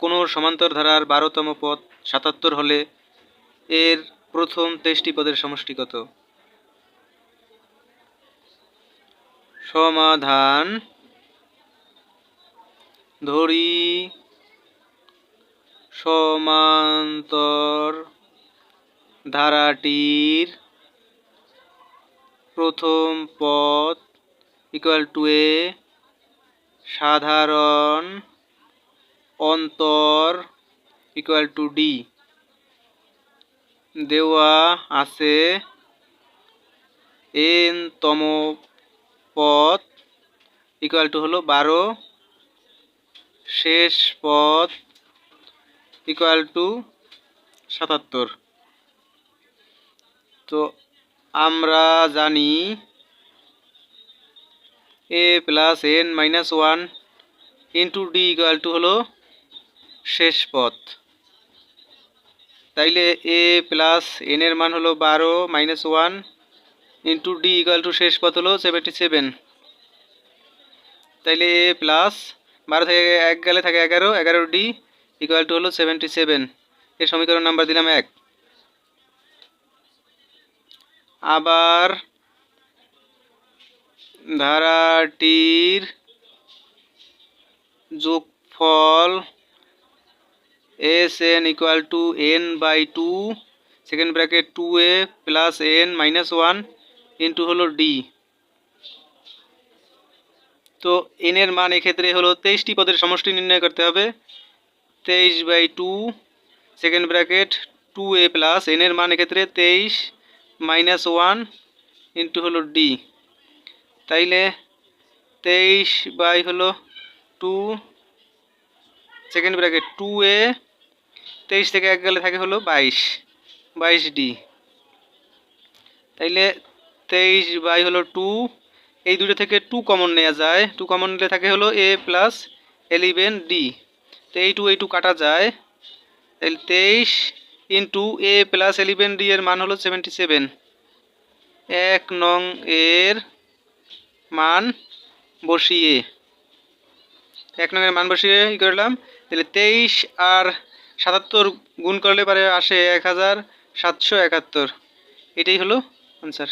কোনো সমান্তর ধারার বারোতম পদ সাতাত্তর হলে এর প্রথম তেইশটি পদের সমষ্টি কত? সমাধান ধরি সমান্তর ধারাটির প্রথম পদ ইকুয়াল টু এ সাধারণ অন্তর ইকুয়াল টু ডি দেওয়া আছে এন তম পদ ইকুয়াল টু হলো বারো। শেষ পদ ইকুয়াল টু সাতাত্তর। তো আমরা জানি A plus N minus one into D equal to হলো শেষ পথ। তাইলে এ প্লাস এন এর মান হলো বারো minus one into D equal to শেষ পথ হলো সেভেন্টি সেভেন তাইলে এ প্লাস বারো থেকে এক গেলে থাকে এগারো এগারো ডি ইকুয়াল টু হলো সেভেন্টি সেভেন এর সমীকরণ নাম্বার দিলাম এক। আবার ধারাটির যোগফল S N equal to N by two second bracket two A plus N minus one into হলো ডি তো এন এর মান এক্ষেত্রে হলো তেইশটি পদের সমষ্টি নির্ণয় করতে হবে। তেইশ by two second bracket two A plus N এর মান এক্ষেত্রে তেইশ মাইনাস ওয়ান ইন্টু হলো ডি তাইলে তেইশ বাই হলো two second bracket two A তেইশ থেকে এক গেলে থাকে হলো বাইশ বাইশ ডি। তাইলে তেইশ বাই হলো টু, এই দুটো থেকে টু কমন নেওয়া যায়। টু কমন নিলে থাকে হলো এ প্লাস এলিভেন ডি তো এই টু এই টু কাটা যায়। তাহলে তেইশ into A plus eleven D এর মান হলো সেভেন্টি সেভেন এক নং এর মান বসিয়ে। এক নং এর মান বসিয়ে ই করলাম। তাহলে তেইশ আর সাতাত্তর গুণ করলে পারে আসে এক হাজার সাতশো একাত্তর। এটাই হলো আনসার